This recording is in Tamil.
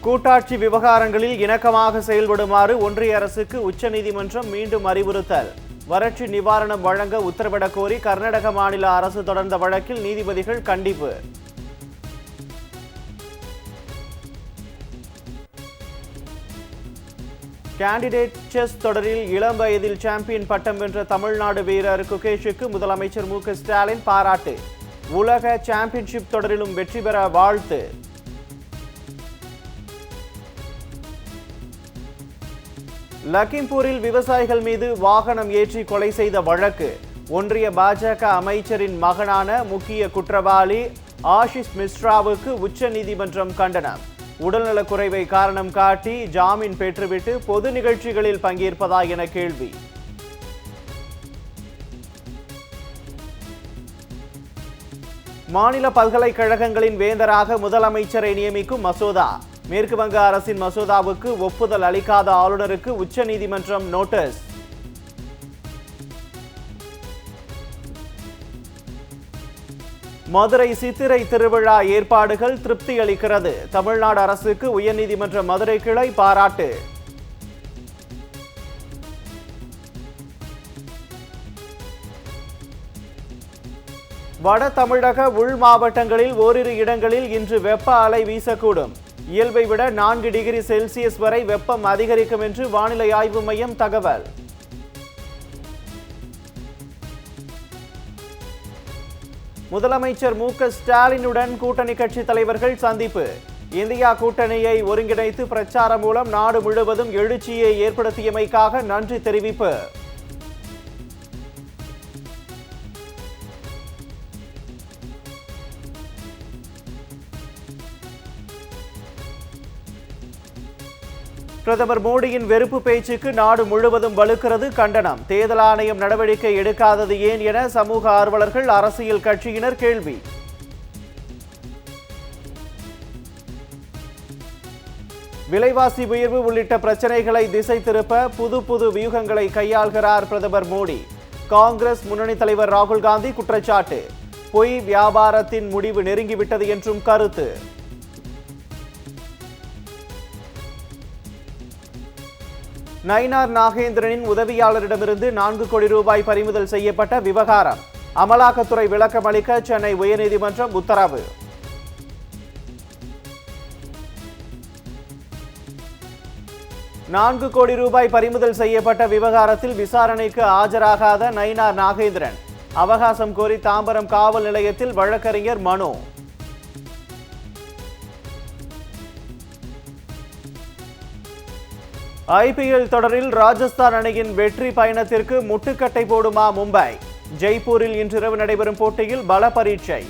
கூட்டாட்சி விவகாரங்களில் இணக்கமாக செயல்படுமாறு ஒன்றிய அரசுக்கு உச்சநீதிமன்றம் மீண்டும் அறிவுறுத்தல். வறட்சி நிவாரணம் வழங்க உத்தரவிடக் கோரி கர்நாடக மாநில அரசு தொடர்ந்த வழக்கில் நீதிபதிகள் கண்டிப்பு. கேண்டிடேட் செஸ் தொடரில் இளம் வயதில் சாம்பியன் பட்டம் வென்ற தமிழ்நாடு வீரர் குகேஷுக்கு முதலமைச்சர் மு க ஸ்டாலின் பாராட்டு. உலக சாம்பியன்ஷிப் தொடரிலும் வெற்றி பெற வாழ்த்து. லக்கிம்பூரில் விவசாயிகள் மீது வாகனம் ஏற்றி கொலை செய்த வழக்கு. ஒன்றிய பாஜக அமைச்சரின் மகனான முக்கிய குற்றவாளி ஆஷிஷ் மிஸ்ராவுக்கு உச்ச நீதிமன்றம் கண்டனம். உடல்நலக் குறைவை காரணம் காட்டி ஜாமீன் பெற்றுவிட்டு பொது நிகழ்ச்சிகளில் பங்கேற்பதா என கேள்வி. மாநில பல்கலைக்கழகங்களின் வேந்தராக முதலமைச்சரை நியமிக்கும் மசோதா. மேற்கு வங்க அரசின் மசோதாவுக்கு ஒப்புதல் அளிக்காத ஆளுநருக்கு உச்சநீதிமன்றம் நோட்டீஸ். மதுரை சித்திரை திருவிழா ஏற்பாடுகள் திருப்தி அளிக்கிறது தமிழ்நாடு அரசுக்கு உயர்நீதிமன்ற மதுரை கிளை பாராட்டு. வட தமிழக உள் மாவட்டங்களில் ஓரிரு இடங்களில் இன்று வெப்ப அலை வீசக்கூடும். இயல்பை விட நான்கு டிகிரி செல்சியஸ் வரை வெப்பம் அதிகரிக்கும் என்று வானிலை ஆய்வு மையம் தகவல். முதலமைச்சர் மு க ஸ்டாலினுடன் கூட்டணி கட்சி தலைவர்கள் சந்திப்பு. இந்தியா கூட்டணியை ஒருங்கிணைத்து பிரச்சாரம் மூலம் நாடு முழுவதும் எழுச்சியை ஏற்படுத்தியமைக்காக நன்றி தெரிவிப்பு. பிரதமர் மோடியின் வெறுப்பு பேச்சுக்கு நாடு முழுவதும் வலுக்கிறது கண்டனம். தேர்தல் ஆணையம் நடவடிக்கை எடுக்காதது ஏன் என சமூக ஆர்வலர்கள் அரசியல் கட்சியினர் கேள்வி. விலைவாசி உயர்வு உள்ளிட்ட பிரச்சனைகளை திசை திருப்ப புது புது வியூகங்களை கையாள்கிறார் பிரதமர் மோடி. காங்கிரஸ் முன்னணி தலைவர் ராகுல் காந்தி குற்றச்சாட்டு. பொய் வியாபாரத்தின் முடிவு நெருங்கிவிட்டது என்றும் கருத்து. நயினார் நாகேந்திரனின் உதவியாளரிடமிருந்து நான்கு கோடி ரூபாய் பறிமுதல் செய்யப்பட்ட விவகாரம். அமலாக்கத்துறை விளக்கம் அளிக்க சென்னை உயர்நீதிமன்றம் உத்தரவு. நான்கு கோடி ரூபாய் பறிமுதல் செய்யப்பட்ட விவகாரத்தில் விசாரணைக்கு ஆஜராகாத நயினார் நாகேந்திரன். அவகாசம் கோரி தாம்பரம் காவல் நிலையத்தில் வழக்கறிஞர் மனு. ஐபிஎல் தொடரில் ராஜஸ்தான் அணியின் வெற்றி பயணத்திற்கு முட்டுக்கட்டை போடுமா மும்பை? ஜெய்ப்பூரில் இன்றிரவு நடைபெறும் போட்டியில் பல பரீட்சை